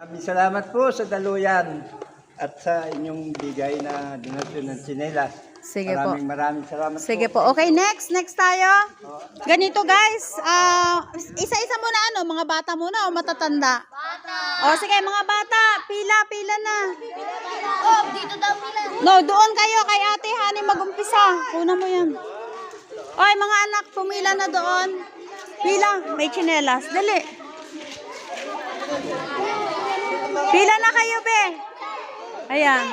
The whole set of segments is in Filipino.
Maraming salamat po sa daluyan at sa inyong bigay na donasyon ng tsinelas. Sige po. maraming maraming salamat Sige po. po. Okay, next. Next tayo. Ganito guys. ah, isa-isa muna ano, mga bata muna o matatanda? Bata. O sige, mga bata. Pila, pila na. Oh, dito daw pila. No, doon kayo kay ate Hani mag-umpisa. Una mo yan. Oy, mga anak, pumila na doon. Pila, may tsinelas. Dali. Pila na kayo, be. Ayan.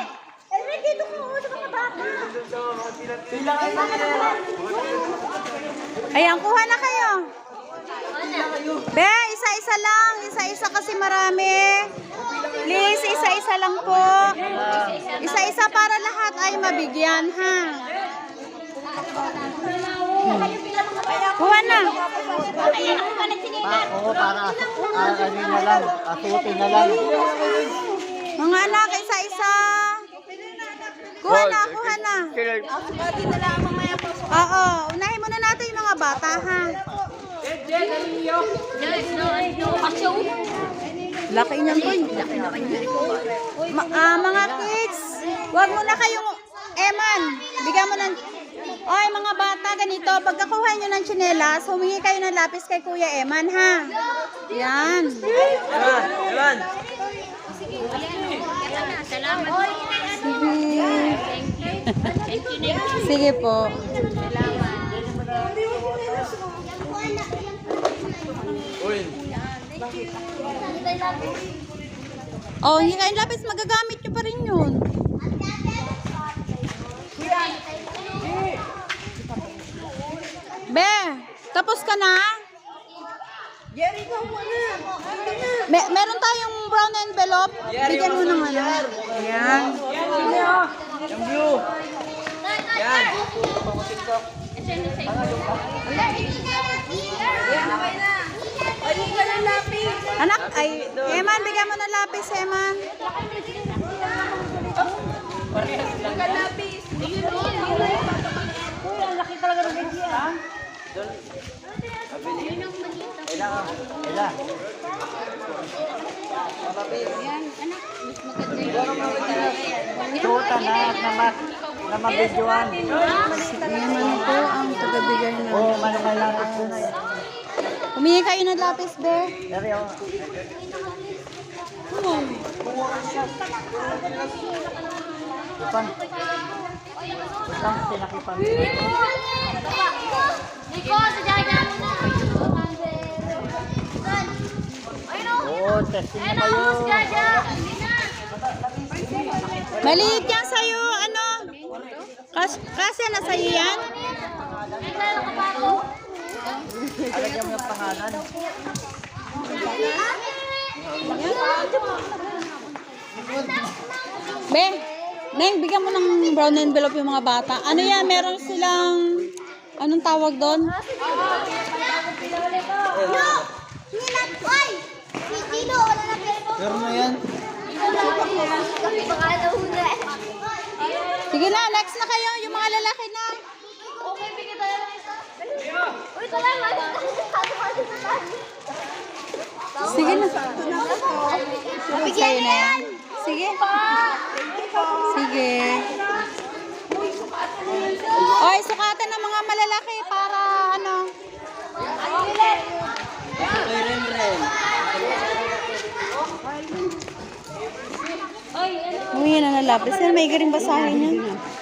Eh, dito ko sa mga bata. Ayan, kuha na kayo. Be, isa-isa lang. Isa-isa kasi marami. Please, isa-isa lang po. Isa-isa para lahat ay mabigyan, ha? Kuha na. Oo, para ah, ano na lang, asutin na lang. Mga anak, isa-isa. Kuha na, kuha na. Oo, unahin muna natin yung mga bata, ha? Laki niyan po. Ma- ah, mga kids, wag mo na kayong, Eman, bigyan mo ng, Oy, mga bata, ganito, pagkakuha nyo ng tsinelas, humingi kayo ng lapis kay Kuya Eman, ha? Yan. Sige. Sige po. Oh, hindi kayo lapis, magagamit nyo pa rin yun. Be, tapos ka na? Me meron tayong brown envelope. Bigyan mo ng ano. Ayan. Yung blue. Yan. Anak, ay, Eman, bigyan mo ng lapis, Eman. Ilan? Suta na, na, ma, na mabidyoan. Eman po ang tagabigay na. Oo, malamay lang ako. Humingi kayo ng lapis, Be. Dari ako. Ipan. Isang sinakipan. Diko, sa jaja mo na. Oo, testing na kayo. Maliit yan sa'yo, ano? Kas kasi na sa'yo yan? Naglalo ka pa. Alagyan mo yung pangalan. Be, Neng, bigyan mo ng brown envelope yung mga bata. Ano yan? Meron silang, anong tawag doon? No! Hinap! Ay! Si Gino, wala na pera. Meron na yan. Sige na, next na kayo. Yung mga lalaki na. Okay, bigyan tayo ng isa. Uy, ito lang. Sabi ko sa Sige na. Bigyan na. Sige. Sige. Oy, sukatan ng mga malalaki para ano. Kay Renren. Humingi na ng lapis. Yan, may garing basahin yan.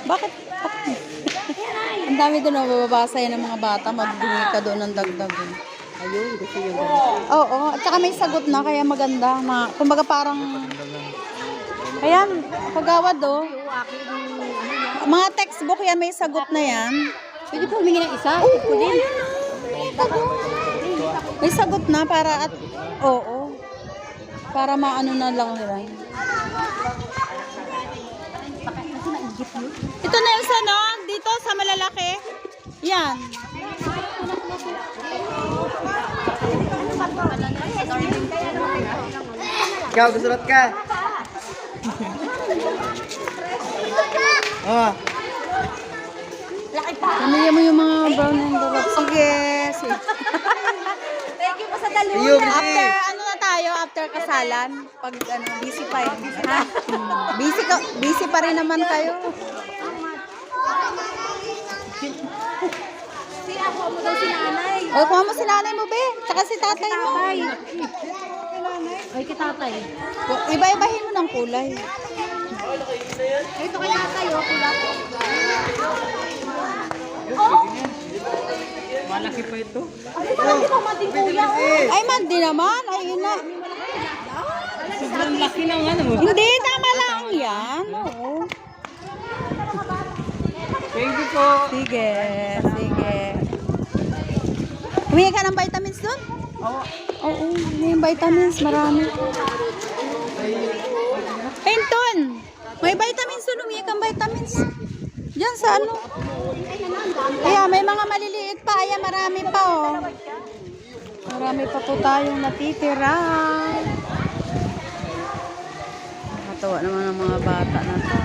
Bakit? Bakit? Ang dami doon mababasa yan ng mga bata. Magbigay ka doon ng dagdag. Ayun, gusto yung Oo, at saka may sagot na, kaya maganda. Ma, kumbaga parang... Ayan, pagawad do. Mga textbook yan, may sagot na yan. Pwede po humingi ng isa? Oo, din. May sagot na para at... Oo. Para maano na lang nila. Ito na yung no? Dito sa malalaki. Yan. Ikaw, gusulat ka. Ah, Pamilya mo yung mga brown envelope. Sige. sige. Thank you po sa dalawa. iyo, After ano na tayo? after kasalan. Pag ano, busy pa yun. Ha? Busy, ka, busy pa rin naman kayo. Si ako mo daw si nanay. O, kuha mo si nanay mo, be. Tsaka si tatay mo. Ay, kitatay. Iba-ibahin mo ng kulay. Ito kay tatay, oh. Oh! Malaki pa ito. Oh? Ay, man, di naman. Ay, ina. Sobrang laki ng ano. Hindi, tama lang yan. Oo. Thank you po. Sige, sige. Humingi ka ng vitamins doon? Oo. Oo, may vitamins, marami. Penton! May vitamins doon, humingi kang vitamins. Diyan sa ano? Kaya may mga maliliit pa, ayan marami pa oh. Marami pa po tayong natitira. Nakatawa naman ang mga bata na to.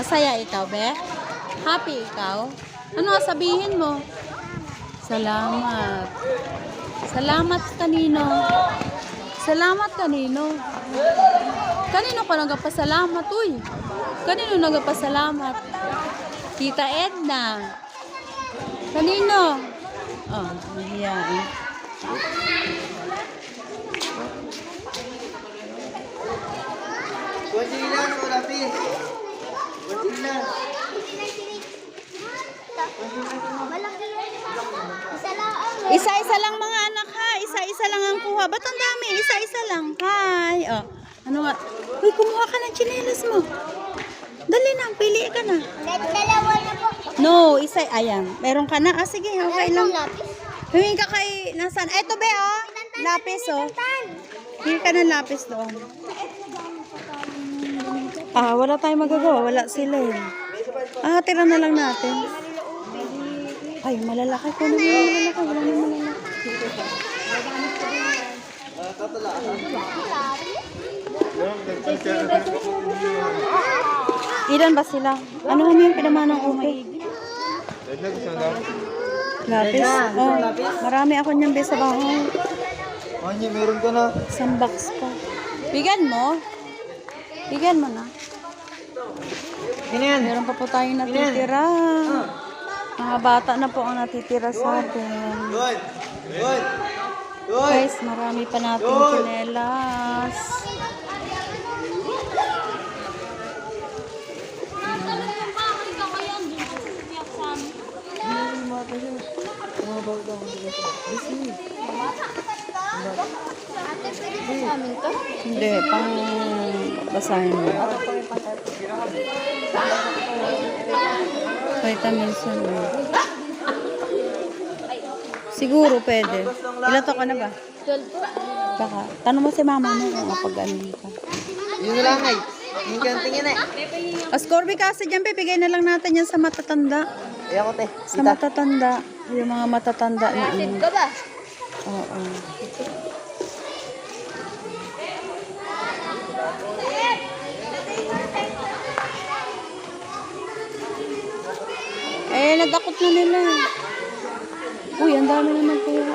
Masaya ikaw, be? Happy ikaw? Ano sabihin mo? Salamat. Salamat kanino? Salamat kanino? Kanino ka nagpasalamat, uy? Kanino nagpasalamat? Tita Edna. Kanino? Oh, yan. Isa lang ang Isa-isa lang mga lang ang kuha. Ba't ang dami? Isa-isa lang. Hi. Oh. Ano nga? Uy, kumuha ka ng chinelas mo. Dali na, pili ka na. Dalawa na po. No, isa. Ayan. Meron ka na. Ah, sige. Okay lang. Humingi ka kay... Nasaan? Eto be, oh. Lapis, oh. Humingi ka ng lapis doon. Ah, wala tayong magagawa. Wala sila eh. Ah, tira na lang natin. Ay, malalaki ko naman. Malalaki. Wala naman malalaki. Ilan ba sila? Ano kami yung pinamanang upe? Lapis? Oh, marami ako niyan be sa bahay. Anya, meron ka na. Isang box pa. Bigyan mo. Bigyan mo na. Ano yan? Meron pa po tayong natitira. Mga bata na po ang natitira sa atin. Good. Good. Guys, marami pa nating chinelas. Hindi, pang basahin mo. Vitamins yun. eh. Siguro pwede. Ilan to ka na ba? 12 po. Baka. Tanong mo si mama mo kung kapag ano ka. Yun lang ay. Yung kantingin eh. Ascorby kasi dyan, bibigay na lang natin yan sa matatanda. Iya ko te. Sa matatanda. Yung mga matatanda na ano. Ka ba? Oo. Eh, nadakot na nila. Uy, ang dami na nagkuha.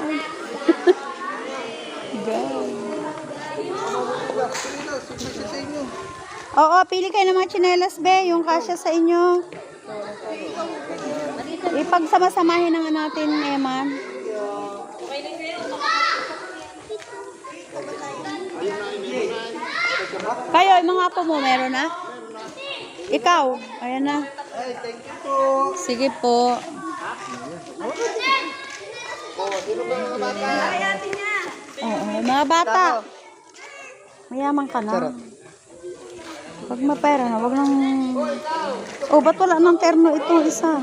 God. Oo, pili kayo ng mga chinelas, be. Yung kasya sa inyo. Ipagsama-samahin na nga natin, Eman. Kayo, yung mga apo mo, meron na? Ikaw, ayan na. Sige po. Oo, mga bata. Mayaman ka na. Pag mapera na, wag nang... Oh, ba't wala ng terno ito isa?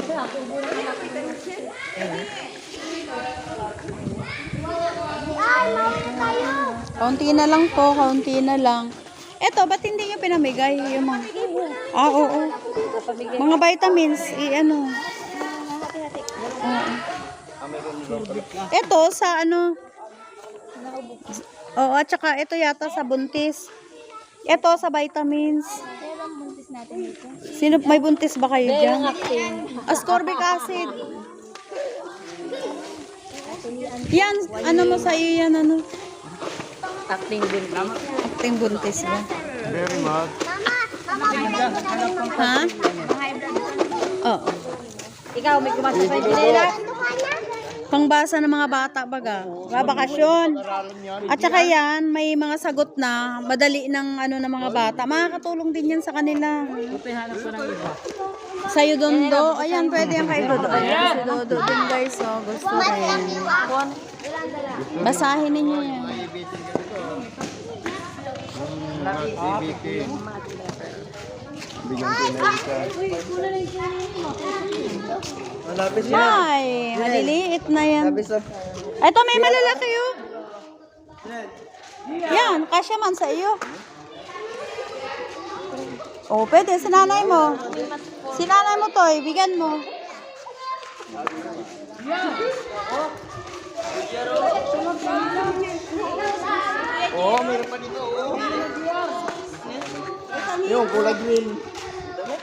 Kaunti na lang po, kaunti na lang. Eto, ba't hindi nyo pinamigay yung mga... Ah, oo. Mga vitamins, i-ano. Oo. Ito, sa ano... Oo, at saka ito yata sa buntis. Ito sa vitamins. Buntis. Sino, may buntis ba kayo dyan? Ascorbic acid. Yan, ano mo sa iyo yan, ano? Acting din. Acting buntis ba? Very much. Mama, mama, Ha? Oo. Ikaw, may kumasa sa nila. Pangbasa ng mga bata baga. Mga bakasyon. At saka yan, may mga sagot na madali ng ano ng mga bata. Makakatulong din yan sa kanila. Sa'yo Dondo. Ayan, pwede yan kay Dodo. Ayan, Dodo din guys. Oh, gusto rin. Basahin ninyo yan. Bigyan ko na isa. Malapit siya. Ay, maliliit na yan. Malapit. Ito, may malalaki oh. Yan, kasya man sa iyo. Oh, pwede. Si nanay mo. Si nanay mo to, bigyan mo. Oo, meron pa dito. Oo. Yung kulay green.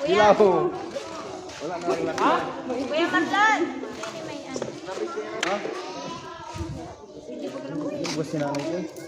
Dilaw. Wala na wala. Ha? Kuya Marlan. Yung bus ni nanay ko.